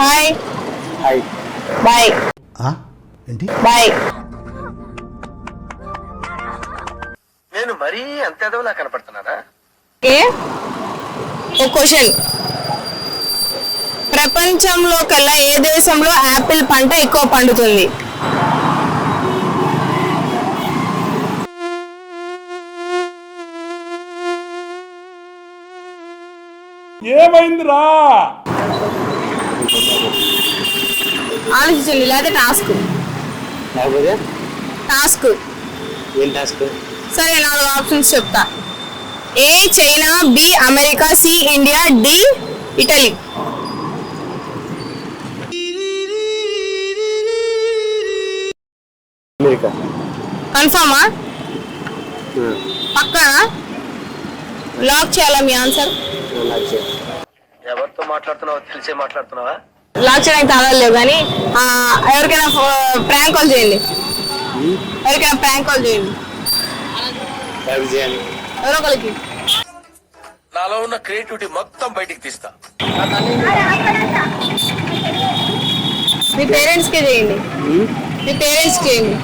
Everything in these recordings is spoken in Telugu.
Hi hi bye? ఏంటి? బాయ్ నేను మరీ అంత ఎదవలా కనపడుతున్నానా? ఓకే ఒక క్వశ్చన్. ప్రపంచంలో కల్లా ఏ దేశంలో యాపిల్ పంట ఎక్కువ పండుతుంది? ఏమైందిరా? ఆలోచించండి లేదా టాస్క్. లేకపోతే టాస్క్. ఏం టాస్క్? సరే నాలుగు ఆప్షన్స్ చెప్తా. A China B America C India D Italy. America. కన్ఫర్మా పక్కానా? లాక్ చేయాలా మీ ఆన్సర్? ఎవరితో మాట్లాడుతున్నావో తెలిసే మాట్లాడుతున్నావా? లాక్ చేయడానికి తాళాలు లేవు కానీ ఆ, ఎవరికైనా ప్రాంక్ కాల్ చేయండి. ఎవరికైనా ప్రాంక్ కాల్ చేయండి. ఎవరో ఒకరికి. నాలో ఉన్న క్రియేటివిటీ మొత్తం బయటికి తీస్తా. మీ పేరెంట్స్కి చేయండి. మీ పేరెంట్స్కి చేయండి.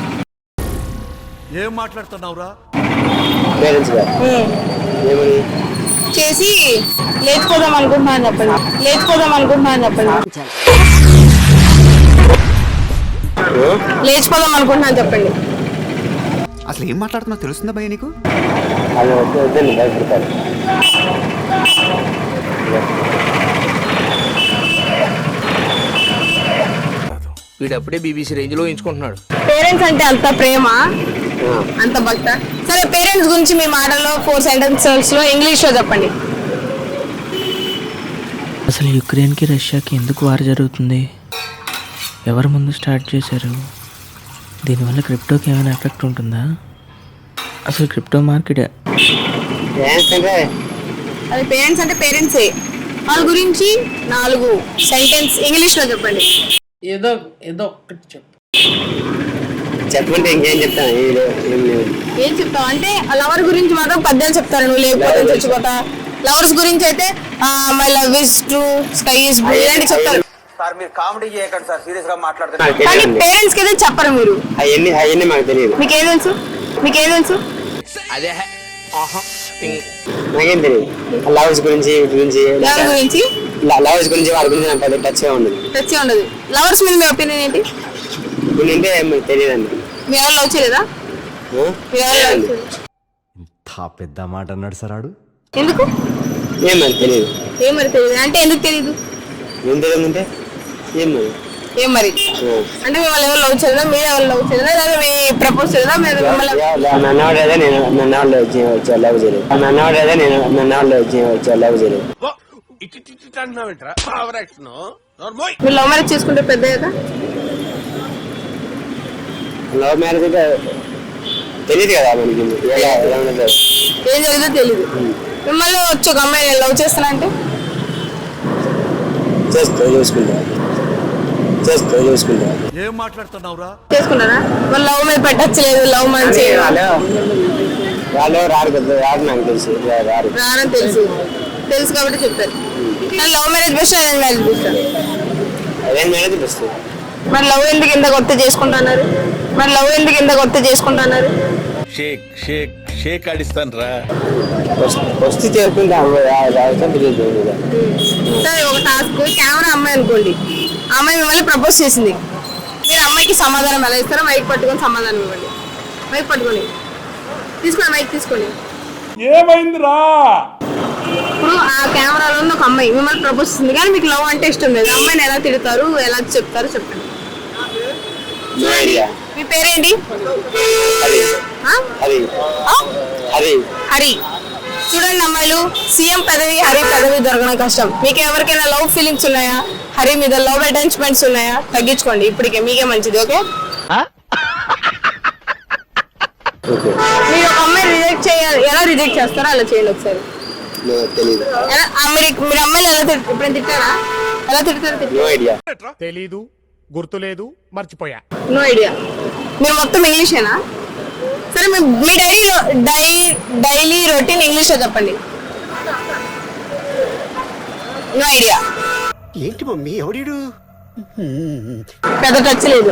ఏం మాట్లాడుతున్నావురా? పేరెంట్స్ గారు ఏమని? చేసి లేచిపోదాం అనుకుంటున్నాను చెప్పండి లేచిపోదాం అనుకుంటున్నాను చెప్పండి లేచిపోదాం అనుకుంటున్నాను చెప్పండి. అసలు ఏం మాట్లాడుతున్నావు? తెలుస్తుందా భయ నీకు? వీడప్పుడే బీబీసీ రేంజ్లో ఎంచుకుంటున్నాడు పేరెంట్స్ అంటే అంత ప్రేమ? అంత భక్త? సరే పేరెంట్స్ గురించి మీ మాటల్లో ఫోర్ సెంటెన్సెస్లో ఇంగ్లీష్లో చెప్పండి. అసలు యుక్రెయిన్కి రష్యాకి ఎందుకు వార్ జరుగుతుంది? ఎవరు ముందు స్టార్ట్ చేశారు? దీనివల్ల క్రిప్టోకి ఏమైనా ఎఫెక్ట్ ఉంటుందా? అసలు క్రిప్టో మార్కెట్ అది పేరెంట్స్ అంటే పేరెంట్సే వాళ్ళ గురించి నాలుగు సెంటెన్స్ ఇంగ్లీష్లో చెప్పండి. ఏదో ఏదో ఒక్కటి చెప్పు. చెప్పంటే ఇంకేం చెప్తాను? ఏం చెప్తావు? అంటే లవర్ గురించి మాత్రం పద్యాలు చెప్తారు నువ్వు లేకపోతే చచ్చిపోతా. లవర్స్ గురించి అయితే my love is true sky is blue ఇలాంటి చెప్తారు సార్ మీరు కామెడీ చేయకండి సార్ సీరియస్గా నాకు మాట్లాడుతున్నారు కానీ తెలియదండి. పేరెంట్స్కి అయితే చెప్పరు మీరు. అవన్నీ అవన్నీ మాకు తెలియదు. మీకేం తెలుసు? మీకేం తెలుసు? అదే ఆహా నాకేం తెలియదు. లవర్స్ గురించి గురించి. గురించి? లవర్స్ గురించి వాళ్ళ గురించి నాకు టచ్ ఉండదు. తెచ్చి ఉండదు. లవర్స్ మీద మీ ఒపీనియన్ ఏంటి? ఇప్పుడు తెలియదండి. మీ ఎవరు లవ్ చేయలేదా ఆ? మీ ఎవరు love లేదండి. చేయలేదా? తా పెద్ద మాట అన్నాడు సరాడు ఎందుకు ఏం మరి తెలియదు ఏం మరి తెలియదు అంటే ఎందుకు తెలియదు ఏం తెలియదంటే ఏం మరి ఏం మరి. అంటే మిమ్మల్ని ఎవరు లవ్ చేయలేదా మీరు ఎవరు లవ్ చేయలేదా లేదా మీ ప్రపోజ్ చేయలేదా మీరు మిమ్మల్ని నన్ను ఎవరైతే నేను నన్ను వాళ్ళు వచ్చి వచ్చి లవ్ చేయలేదు నన్ను ఎవరైతే నేను నన్ను వాళ్ళు వచ్చి వచ్చి లవ్ చేయలేదు మీరు లవ్ మ్యారేజ్ చేసుకుంటే పెద్ద కదా లవ్ మ్యారేజ్ అయితే తెలియదు కదా మనకి. ఏం జరిగిందో తెలియదు మిమ్మల్ని వచ్చి ఒక అమ్మాయి లవ్ చేస్తానంటే చేస్తా చూసుకుంటా చేస్తా చూసుకుంటా ఏం మాట్లాడుతున్నావురా? చేసుకుంటారా మరి లవ్ మీద పెట్టచ్చలేదు లవ్ మంచి వాళ్ళు వాళ్ళు రారు కదా రారు నాకు తెలుసు. రారు. రారని తెలుసు. తెలుసు కాబట్టి చెప్తారు కానీ love marriage best arrange marriage best అదేం మ్యారేజ్ బెస్ట్ మరి లవ్ ఎందుకు ఇంత కొత్త చేసుకుంటున్నారు? మరి లవ్ ఎందుకు ఇంత కొత్త చేసుకుంటున్నారు? షేక్ షేక్ షేక్ ఆడిస్తాను రా ఫస్ట్ చేసుకుంటా. సరే ఒక టాస్క్. కెమెరా అమ్మాయి అనుకోండి. అమ్మాయి మిమ్మల్ని ప్రపోజ్ చేసింది. మీరు అమ్మాయికి సమాధానం ఎలా ఇస్తారో మైక్ పట్టుకొని సమాధానం ఇవ్వండి. మైక్ పట్టుకొని. తీసుకోండి మైక్ తీసుకోండి ఏమైందిరా? ఇప్పుడు ఆ కెమెరాలో ఉన్న ఒక అమ్మాయి మిమ్మల్ని ప్రపోజ్ చేసింది. కానీ మీకు లవ్ అంటే ఇష్టం లేదు. అమ్మాయిని ఎలా తిడతారు ఎలా చెప్తారు చెప్పండి. మీ పేరేంటి? హరి? హరి. ఆ? హరి. హరి. చూడండి అమ్మాయిలు సీఎం పదవి హరి పదవి దొరకడం కష్టం. మీకు ఎవరికైనా లవ్ ఫీలింగ్స్ ఉన్నాయా? హరి మీద లవ్ అటాచ్మెంట్స్ ఉన్నాయా? తగ్గించుకోండి ఇప్పటికే మీకే మంచిది ఓకే? ఓకే. మీరు ఒక అమ్మాయి రిజెక్ట్ చేయాలి ఎలా రిజెక్ట్ చేస్తారో అలా చేయండి ఒకసారి. మీరు అమ్మాయిలు ఎలా ఇప్పుడు తిట్టారా? ఎలా తిడతారు? నో ఐడియా తెలీదు. గుర్తులేదు మర్చిపోయా. నో ఐడియా మీరు మొత్తం ఇంగ్లీషేనా? సరే మీ మీ డైరీలో డై డైలీ రొటీన్ ఇంగ్లీష్లో చెప్పండి. నో ఐడియా ఏంటి మమ్మీ ఎవడీడు? పెద్ద టచ్ లేదు.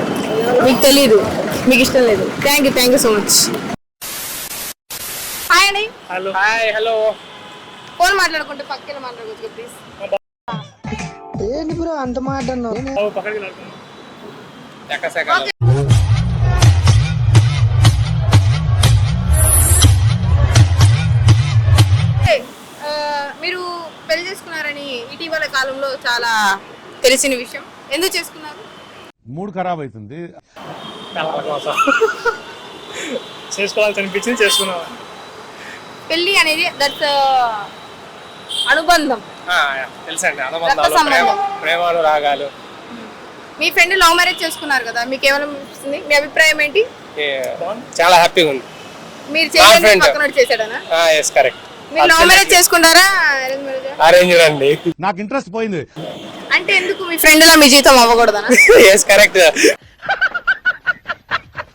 మీకు తెలియదు మీకు ఇష్టం లేదు. Thank you thank you so much hi అండి హలో హాయ్ హలో ఫోన్ మాట్లాడుకుంటే పక్కన మాట్లాడుకోవచ్చు ప్లీజ్ పక్కడికి నడుపుకుందాం. మీరు పెళ్ళి చేసుకున్నారని ఇటీవల కాలంలో చాలా తెలిసిన విషయం. ఎందుకు చేసుకున్నారు? మూడు ఖరాబ్ అవుతుంది పిల్లల కోసం చేసుకోవాల్సి అనిపించింది చేసుకున్నాం పెళ్ళి అనేది దట్స్ అనుబంధం. తెలుసండి. అనుబంధాలు. ప్రేమ ప్రేమాలు రాగాలు. మీ ఫ్రెండ్ లవ్ మ్యారేజ్ చేసుకున్నారు కదా మీకు ఏమైనా అనిపిస్తుంది మీ అభిప్రాయం ఏంటి? చాలా హ్యాపీగా ఉంది. మీరు చేసేది. పక్కన చేశాడనా? ఎస్ కరెక్ట్ మీరు లవ్ మ్యారేజ్ చేసుకుంటారా అరేంజ్ అండి. నాకు ఇంట్రెస్ట్ పోయింది. అంటే ఎందుకు మీ ఫ్రెండ్ లా మీ జీవితం అవ్వకూడదనా? ఎస్ కరెక్ట్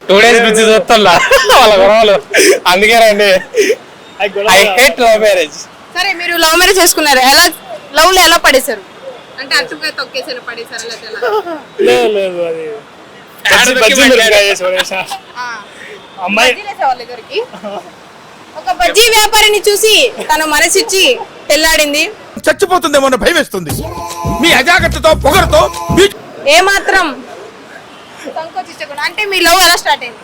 టూ డేస్ నుంచి చూస్తున్నా. వాళ్ళ గొడవలు. అందుకే రండి. ఐ హేట్ లవ్ మ్యారేజ్ సరే మీరు లవ్ మ్యారేజ్ చేసుకున్నారు. ఎలా లవ్లో ఎలా పడేశారు? అంటే అట్టుగా తొక్కేసారు లేదా? లేదు. అమ్మాయి వేసేవాళ్ళ ఇద్దరికి ఒక బజ్జీ వ్యాపారిని చూసి తను మనసిచ్చి పెళ్ళాడింది. చచ్చిపోతుందేమో భయం వేస్తుంది. మీ అజాగ్రత్తతో పొగరుతో ఏ మాత్రం సంకోచించకుండా అంటే మీ లవ్ ఎలా స్టార్ట్ అయింది?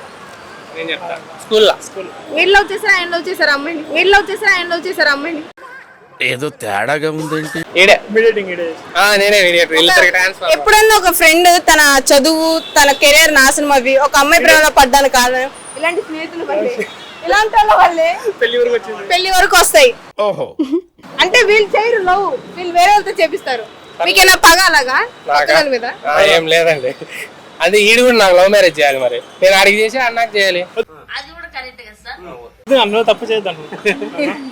నేను చెప్తా. స్కూల్లో. స్కూల్ మీరు లవ్ చేసారా ఆయన లవ్ చేశారా అమ్మాయిని? మీరు లవ్ చేసారా ఆయన లవ్ చేశారా అమ్మాయిని? ఏదో తేడాగా ఉందేంటి? ఈడే. మీడియేటింగ్ ఈడే. నేనే మీడియేటర్ ఇద్దరికి ట్రాన్స్ఫర్ ఎప్పుడన్నా ఒక ఫ్రెండ్ తన చదువు తన కెరీర్ నాశనం అవి ఒక అమ్మాయి ప్రేమలో పడ్డానికి కారణం ఇలాంటి స్నేహితులు వల్లే ఇలాంటి వాళ్ళ వల్లే పెళ్ళి వరకు వచ్చింది. పెళ్ళి వరకు వస్తాయి. ఓహో. అంటే వీళ్ళు చేయరు లవ్. వీళ్ళు వేరే వాళ్ళతో చేపిస్తారు. మీకేనా పగ అలాగా? పక్కదాని మీద? ఆ, ఏం లేదండి. అది ఈడు కూడా నాకు లవ్ మ్యారేజ్ చేయాలి మరి. నేను అడిగి చేసి అన్నాక చేయాలి. అందులో తప్పు చేద్దాం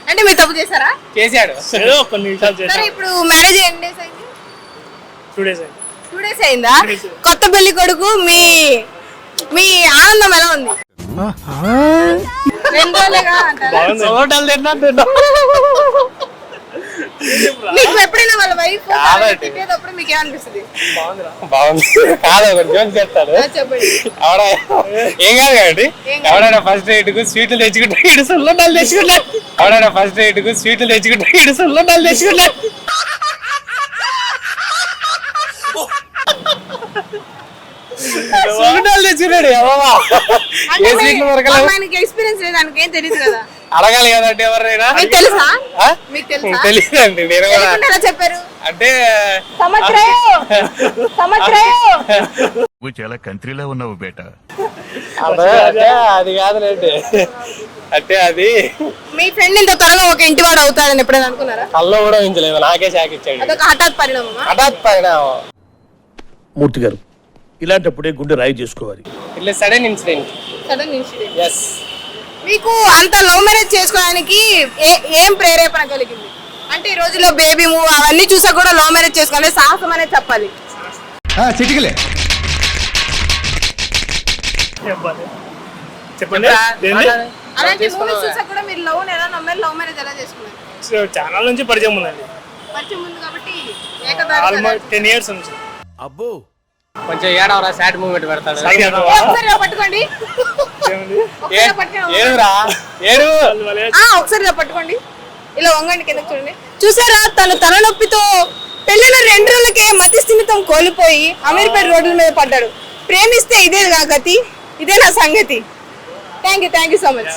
అంటే మీరు తప్పు చేశారా? చేశాడు. ఏదో కొన్ని నిమిషాలు సరే ఇప్పుడు మ్యారేజ్ ఎన్ని డేస్ అయింది? టూ డేస్ టూ డేస్ అయిందా? కొత్త పెళ్ళి కొడుకు మీ మీ ఆనందం ఎలా ఉంది? రెండు రోజులేగా అంటారా. హోటల్ తిన్నా తిన్నా మీకు ఎప్పుడైనా వాళ్ళ వైఫ్. తిట్టేటప్పుడు మీకు ఏమనిపిస్తుంది బాగుంది. కాదు ఒక జోక్ చెప్తాడు ఆ, చెప్పండి. ఎవడ ఏం కాదు కాదు. ఎవడైనా ఫస్ట్ రేట్కు స్వీట్లు తెచ్చుకుంటా ఇడు సుల్లో నల్లు తెచ్చుకుంటా? ఎవడైనా ఫస్ట్ రేట్కు స్వీట్లు తెచ్చుకుంటా ఇడు సుల్లో నల్లు తెచ్చుకుంటా సున్నుండలు తెచ్చుకున్నాడు ఎక్స్పీరియన్స్ లేదు దానికి ఏం తెలియదు కదా? అడగాలి కదండి ఎవరైనా మీకు తెలుసా? మీకు తెలుసా? తెలియదండి నేను కూడా తెలియకుండా ఎలా చెప్పారు? అంటే నువ్వు చాలా కంట్రీలో ఉన్నావు బేటా. అదే, అది కాదులేండి. అంటే అది మీ ఫ్రెండ్ ఇంత త్వరగా ఒక ఇంటి వాడు అవుతాడని ఎప్పుడైనా అనుకున్నారా? కల్లో కూడా ఉంచలేదు నాకే షాక్ ఇచ్చాడు. అదొక హఠాత్ పరిణామమా? హఠాత్ పరిణామం. మూర్తి గారు ఇలాంటప్పుడే గుండె రాయి చేసుకోవాలి. ఇట్లా sudden incident sudden incident yes మీకు అంత లవ్ మ్యారేజ్ చేసుకోవడానికి ఏ- ఏం ప్రేరేపణ కలిగింది? అంటే ఈ రోజుల్లో బేబీ మూవ్ అవన్నీ చూసా కూడా లవ్ మ్యారేజ్ చేసుకోవాలి. సాహసం అనేది చెప్పాలి. చిటికలే. చెప్పండి. అలాంటి మూవీస్ చూసా కూడా మీరు లవ్ ఎలా నమ్మారు? లవ్ మ్యారేజ్ ఎలా చేసుకున్నారు? ఛానల్ నుంచి పరిచయం ఉందండి. పరిచయం ఉంది కాబట్టి ఏకదారి ఆల్మోస్ట్ టెన్ ఇయర్స్ నుంచి అబ్బో. కొంచెం ఏడవరా సాడ్ మూమెంట్ పెడతాడు. పట్టుకోండి. ఒకసారి పట్టుకోండి. ఇలా వంగండి కిందకి చూడండి. చూసారా? తను తలనొప్పితో పెళ్ళిన రెండు రోజులకే మతి స్థిమితం కోల్పోయి అమీర్పేట రోడ్ల మీద పడ్డాడు. ప్రేమిస్తే ఇదే నా గతి ఇదే నా సంగతి thank you thank you so much